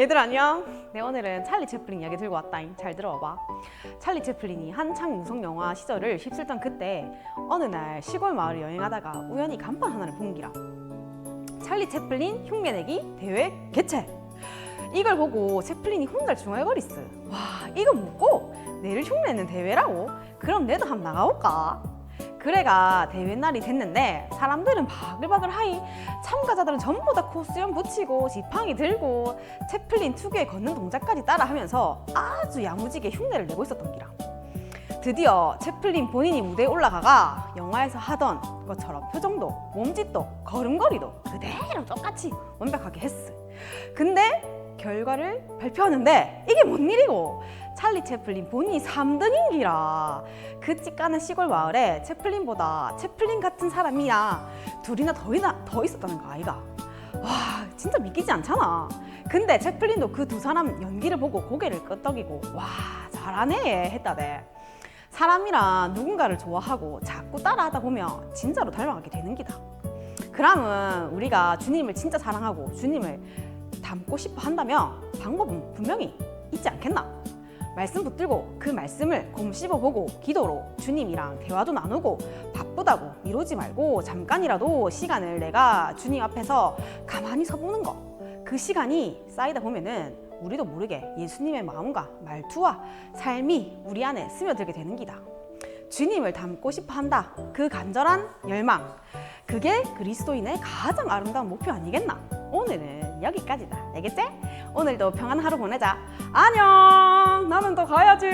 얘들 안녕. 네 오늘은 찰리 채플린 이야기 들고 왔다잉. 잘 들어봐. 찰리 채플린이 한창 무성 영화 시절을 휩쓸던 그때 어느 날 시골 마을을 여행하다가 우연히 간판 하나를 본 기라. 찰리 채플린 흉내내기 대회 개최. 이걸 보고 채플린이 혼날 중얼거리스. 와 이거 묻고 내를 흉내내는 대회라고? 그럼 내도 한번 나가볼까? 그래가 대회 날이 됐는데 사람들은 바글바글 하이 참가자들은 전부 다 코스염 붙이고 지팡이 들고 채플린 특유의 걷는 동작까지 따라하면서 아주 야무지게 흉내를 내고 있었던 기라. 드디어 채플린 본인이 무대에 올라가가 영화에서 하던 것처럼 표정도 몸짓도 걸음걸이도 그대로 똑같이 완벽하게 했어. 근데 결과를 발표하는데 이게 뭔 일이고 찰리 채플린 본인이 3등 인기라. 그 찌까는 시골 마을에 채플린보다 채플린 같은 사람이야. 둘이나 더이나 더 있었다는 거 아이가? 와 진짜 믿기지 않잖아. 근데 채플린도 그 두 사람 연기를 보고 고개를 끄덕이고 와 잘하네 했다대. 사람이랑 누군가를 좋아하고 자꾸 따라하다 보면 진짜로 닮아가게 되는 기다. 그러면 우리가 주님을 진짜 사랑하고 주님을 닮고 싶어 한다면 방법은 분명히 있지 않겠나? 말씀 붙들고 그 말씀을 곰 씹어보고 기도로 주님이랑 대화도 나누고 바쁘다고 미루지 말고 잠깐이라도 시간을 내가 주님 앞에서 가만히 서보는 거. 그 시간이 쌓이다 보면은 우리도 모르게 예수님의 마음과 말투와 삶이 우리 안에 스며들게 되는 기다. 주님을 닮고 싶어 한다. 그 간절한 열망. 그게 그리스도인의 가장 아름다운 목표 아니겠나? 오늘은 여기까지다. 알겠지? 오늘도 평안한 하루 보내자. 안녕! 나는 더 가야지!